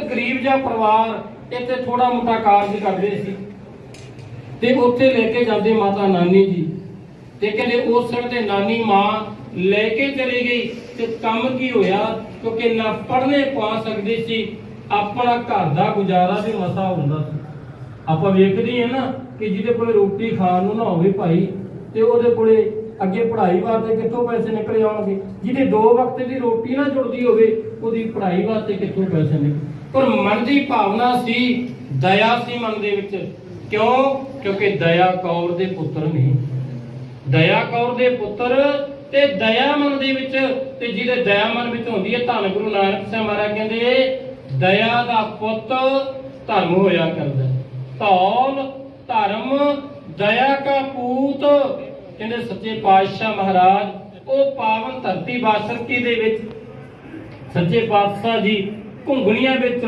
ਗਰੀਬ ਜਾਂ ਪਰਿਵਾਰ ਇੱਥੇ ਥੋੜਾ ਮੋਟਾ ਕਾਰਜ ਕਰਦੇ ਸੀ। ਤੇ ਉੱਥੇ ਲੈ ਕੇ ਜਾਂਦੇ ਮਾਤਾ ਨਾਨੀ ਜੀ। ਤੇ ਕਹਿੰਦੇ ਉਸ ਸਮੇਂ ਤੇ ਨਾਨੀ ਮਾਂ ਲੈ ਕੇ ਚਲੀ ਗਈ ਤੇ ਕੰਮ ਕੀ ਹੋਇਆ? ਕਿਉਂਕਿ ਨਾ ਪੜ੍ਹਨੇ ਪਾ ਸਕਦੀ ਸੀ, ਆਪਣਾ ਘਰ ਦਾ ਗੁਜ਼ਾਰਾ ਵੀ ਮਸਾ ਹੁੰਦਾ ਸੀ। ਆਪਾਂ ਵੇਖਦੇ ਹਾਂ ਨਾ ਕਿ ਜਿਹਦੇ ਕੋਲੇ ਰੋਟੀ ਖਾਣ ਨੂੰ ਨਾ ਹੋਵੇ ਭਾਈ, ਤੇ ਉਹਦੇ ਕੋਲੇ ਅੱਗੇ ਪੜ੍ਹਾਈ ਵਾਸਤੇ ਕਿੱਥੋਂ ਪੈਸੇ ਨਿਕਲੇ ਆਉਣਗੇ? ਜਿਹਦੇ ਦੋ ਵਕਤ ਦੀ ਰੋਟੀ ਨਾ ਜੁੜਦੀ ਹੋਵੇ, ਉਹਦੀ ਪੜ੍ਹਾਈ ਵਾਸਤੇ ਕਿੱਥੋਂ ਪੈਸੇ ਨਿਕਲ? ਪਰ ਮਨ ਦੀ ਭਾਵਨਾ ਸੀ, ਦਇਆ ਸੀ ਮਨ ਦੇ ਵਿੱਚ। ਕਿਉਂ? ਕਿਉਂਕਿ ਦਇਆ ਕੌਰ ਦੇ ਪੁੱਤਰ ਨਹੀਂ। ਦਇਆ ਕੌਰ ਦੇ ਪੁੱਤਰ ਤੇ ਦਇਆ ਮਨ ਦੇ ਵਿੱਚ, ਤੇ ਜਿਹਦੇ ਦਇਆ ਮਨ ਵਿੱਚ ਹੁੰਦੀ ਹੈ ਧੰਨ ਗੁਰੂ ਨਾਨਕ ਸਾਹਿਬ ਮਹਾਰਾਜ ਕਹਿੰਦੇ, ਦਇਆ ਦਾ ਪੁੱਤ ਧਰਮ ਹੋਇਆ ਕਰਦਾ ਧੌਲ, ਧਰਮ, ਦਇਆ ਕਾ ਪੂਤ, ਕਹਿੰਦੇ ਸੱਚੇ ਪਾਤਸ਼ਾਹ ਮਹਾਰਾਜ, ਉਹ ਪਾਵਨ ਧਰਤੀ ਬਾਸਰਕੀ ਦੇ ਵਿੱਚ। ਸੱਚੇ ਪਾਤਸ਼ਾਹ ਜੀ ਘੁੰਗਣੀਆਂ ਵਿੱਚ